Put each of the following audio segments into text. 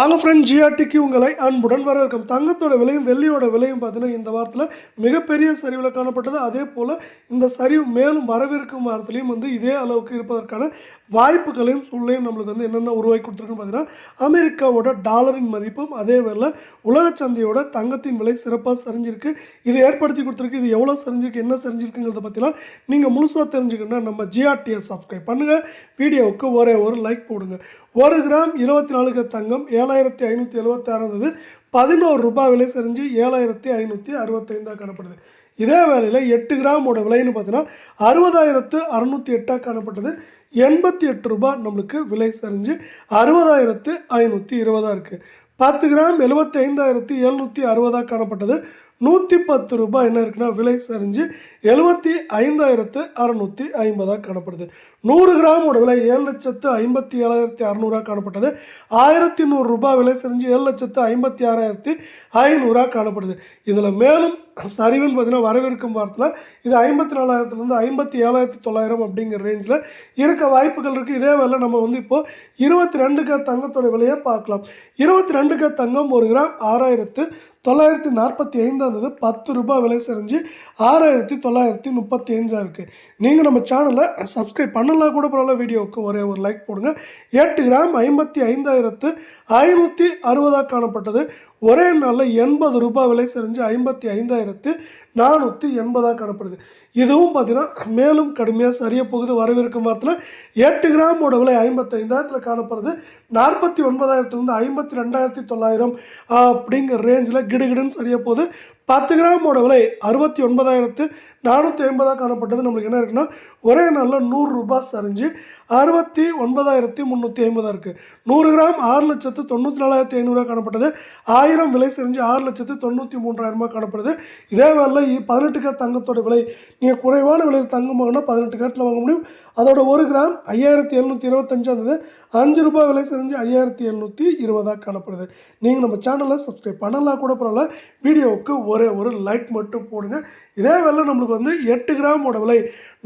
வாங்க ஃப்ரெண்ட் ஜிஆர்டிக்கு உங்களை அன்புடன் வரவேற்கும். தங்கத்தோட விலையும் வெள்ளியோட விலையும் பார்த்தீங்கன்னா இந்த வாரத்தில் மிகப்பெரிய சரிவில் காணப்பட்டது. அதே போல் இந்த சரிவு மேலும் வரவிருக்கும் வாரத்திலையும் வந்து இதே அளவுக்கு இருப்பதற்கான வாய்ப்புகளையும் சூழ்நிலையும் நம்மளுக்கு வந்து என்னென்ன உருவாக்கி கொடுத்துருக்குன்னு பார்த்தீங்கன்னா அமெரிக்காவோட டாலரின் மதிப்பும் அதே வேலை உலக சந்தையோட தங்கத்தின் விலை சிறப்பாக சரிஞ்சிருக்கு. இது ஏற்படுத்தி கொடுத்துருக்கு. இது எவ்வளோ சரிஞ்சிருக்கு என்ன சரிஞ்சிருக்குங்கிறத பற்றிலாம் நீங்கள் முழுசாக தெரிஞ்சுக்கணும்னா நம்ம ஜிஆர்டியை சப்ஸ்கிரைப் பண்ணுங்கள் வீடியோவுக்கு ஒரே ஒரு லைக் போடுங்க. ஒரு கிராம் இருபத்தி நாலு தங்கம் ஏழாயிரத்தி ஐநூற்றி எழுபத்தாறு இருந்தது பதினோரு ரூபாய் விலை சரிஞ்சு ஏழாயிரத்தி ஐநூற்றி அறுபத்தைந்தாக காணப்படுது. இதே வேலையில் எட்டு கிராமோட விலைன்னு பார்த்தீங்கன்னா அறுபதாயிரத்து அறுநூற்றி எட்டாக காணப்பட்டது. எண்பத்தி எட்டு ரூபாய் நம்மளுக்கு விலை சரிஞ்சு அறுபதாயிரத்து ஐநூற்றி இருபதாக இருக்குது பத்து கிராம் எழுபத்தி ஐந்தாயிரத்தி எழுநூற்றி அறுபதாக காணப்பட்டது. நூற்றி பத்து ரூபாய் என்ன இருக்குன்னா விலை சரிஞ்சு எழுபத்தி ஐந்தாயிரத்து அறநூற்றி ஐம்பதாக காணப்படுது. நூறு கிராமோட விலை ஏழு லட்சத்து ஐம்பத்தி ஏழாயிரத்தி அறநூறாக காணப்பட்டது. ஆயிரத்தி நூறு ரூபாய் விலை சரிஞ்சு ஏழு லட்சத்து ஐம்பத்தி ஆறாயிரத்தி ஐநூறாக காணப்படுது. இதில் மேலும் சரிவுன்னு பார்த்தீங்கன்னா வரவிருக்கும் வாரத்தில் இது ஐம்பத்தி நாலாயிரத்துலேருந்து ஐம்பத்தி ஏழாயிரத்தி தொள்ளாயிரம் அப்படிங்கிற ரேஞ்சில் இருக்க வாய்ப்புகள் இருக்குது இதே வேலை நம்ம வந்து இப்போது இருபத்தி ரெண்டு க தங்கத்தோட விலையை பார்க்கலாம். இருபத்தி ரெண்டு க தங்கம் ஒரு கிராம் ஆறாயிரத்து தொள்ளாயிரத்தி நாற்பத்தி ஐந்தாந்தது பத்து ரூபாய் விலை செஞ்சு ஆறாயிரத்தி தொள்ளாயிரத்தி முப்பத்தி அஞ்சாக இருக்குது நீங்கள் நம்ம சேனலை சப்ஸ்கிரைப் பண்ணலாம் கூட பரவாயில்ல வீடியோவுக்கு ஒரே ஒரு லைக் போடுங்க. எட்டு கிராம் ஐம்பத்தி ஐந்தாயிரத்து ஐநூற்றி அறுபதாக காணப்பட்டது. ஒரே நாளில் எண்பது ரூபாய் விலை செஞ்சு ஐம்பத்தி ஐந்தாயிரத்து நானூற்றி எண்பதாக காணப்படுது. இதுவும் பார்த்தீங்கன்னா மேலும் கடுமையாக சரியாக போகுது. வரவிருக்கும் வாரத்தில் எட்டு கிராமோட விலை ஐம்பத்தைந்தாயிரத்தில் காணப்படுறது நாற்பத்தி ஒன்பதாயிரத்துலேருந்து ஐம்பத்தி ரெண்டாயிரத்தி தொள்ளாயிரம் அப்படிங்கிற ரேஞ்சில் கிடுகிடுன்னு சரியாக போகுது. பத்து கிராமோட விலை அறுபத்தி ஒன்பதாயிரத்து நானூற்றி ஐம்பதாக காணப்பட்டது. நம்மளுக்கு என்ன இருக்குன்னா ஒரே நாளில் நூறு ரூபாய் சரிஞ்சு அறுபத்தி ஒன்பதாயிரத்தி முந்நூற்றி ஐம்பதாக இருக்குது நூறு கிராம் ஆறு லட்சத்து தொண்ணூற்றி நாலாயிரத்தி ஐநூறுரூவா காணப்பட்டது. ஆயிரம் விலை செஞ்சு ஆறு லட்சத்து தொண்ணூற்றி மூன்றாயிரமா காணப்படுது. இதே வேலை பதினெட்டு கேரட் தங்கத்தோட விலை நீங்கள் குறைவான விலையில் தங்கம் வாங்கினா பதினெட்டு கேரட்டில் வாங்க முடியும். அதோட ஒரு கிராம் ஐயாயிரத்தி எழுநூற்றி இருபத்தஞ்சாந்தது இருந்தது அஞ்சு ரூபாய் விலை செஞ்சு ஐயாயிரத்தி எழுநூற்றி இருபதாக காணப்படுது. நீங்கள் நம்ம சேனலை சப்ஸ்கிரைப் பண்ணலாம் கூட பரவாயில்ல. வீடியோவுக்கு ஒரே ஒரு லைக் மட்டும் போடுங்க. இதே வேலை நம்மளுக்கு வந்து எட்டு கிராமோட விலை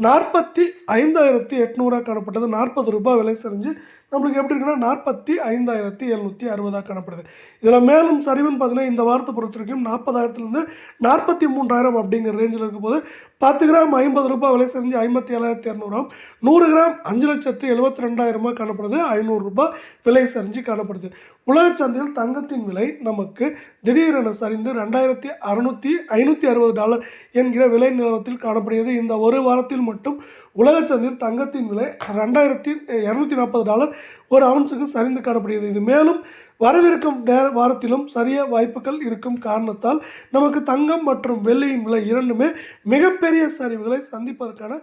நாற்பத்தி ஐந்தாயிரத்தி எட்நூறாக காணப்பட்டது. நாற்பது ரூபாய் விலை செஞ்சு நம்மளுக்கு எப்படி இருக்குன்னா நாற்பத்தி ஐந்தாயிரத்தி எழுநூற்றி அறுபதாக காணப்படுது. இதில் மேலும் சரிவுன்னு பார்த்தீங்கன்னா இந்த வாரத்தை பொறுத்த வரைக்கும் நாற்பதாயிரத்துலேருந்து நாற்பத்தி மூன்றாயிரம் அப்படிங்கிற ரேஞ்சில் இருக்கும் போது பத்து கிராம் ஐம்பது ரூபாய் விலை செஞ்சு ஐம்பத்தி ஏழாயிரத்தி இரநூறாம் நூறு கிராம் அஞ்சு லட்சத்து எழுபத்தி ரெண்டாயிரமாக காணப்படுது ஐநூறுரூபா விலை செஞ்சு காணப்படுது. உலக சந்தையில் தங்கத்தின் விலை நமக்கு திடீரென சரிந்து ரெண்டாயிரத்தி அறுநூற்றி ஐநூற்றி அறுபது டாலர் என்கிற விலை நிலவரத்தில் காணப்படுகிறது. இந்த ஒரு வாரத்தில் மட்டும் உலக சந்தையில் தங்கத்தின் விலை ரெண்டாயிரத்தி இரநூத்தி நாற்பது டாலர் ஒரு அவுன்ஸுக்கு சரிந்து காணப்படுகிறது. இது மேலும் வரவிருக்கும் நேர வாரத்திலும் சரிய வாய்ப்புகள் இருக்கும் காரணத்தால் நமக்கு தங்கம் மற்றும் வெள்ளியின் விலை இரண்டுமே மிகப்பெரிய சரிவுகளை சந்திப்பதற்கான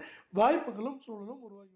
வாய்ப்புகளும் சூழலும் உருவாகி